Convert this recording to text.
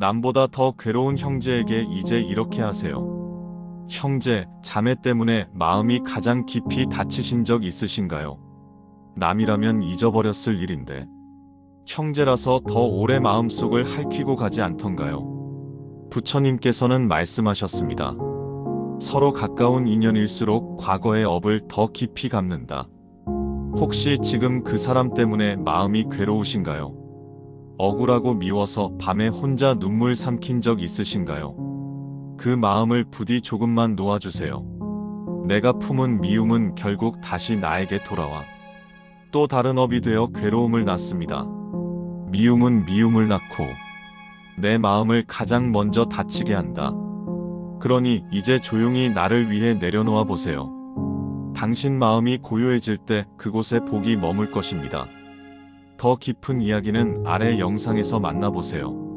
남보다 더 괴로운 형제에게 이제 이렇게 하세요. 형제, 자매 때문에 마음이 가장 깊이 다치신 적 있으신가요? 남이라면 잊어버렸을 일인데. 형제라서 더 오래 마음속을 핥히고 가지 않던가요? 부처님께서는 말씀하셨습니다. 서로 가까운 인연일수록 과거의 업을 더 깊이 갚는다. 혹시 지금 그 사람 때문에 마음이 괴로우신가요? 억울하고 미워서 밤에 혼자 눈물 삼킨 적 있으신가요? 그 마음을 부디 조금만 놓아주세요. 내가 품은 미움은 결국 다시 나에게 돌아와 또 다른 업이 되어 괴로움을 낳습니다. 미움은 미움을 낳고 내 마음을 가장 먼저 다치게 한다. 그러니 이제 조용히 나를 위해 내려놓아 보세요. 당신 마음이 고요해질 때 그곳에 복이 머물 것입니다. 더 깊은 이야기는 아래 영상에서 만나보세요.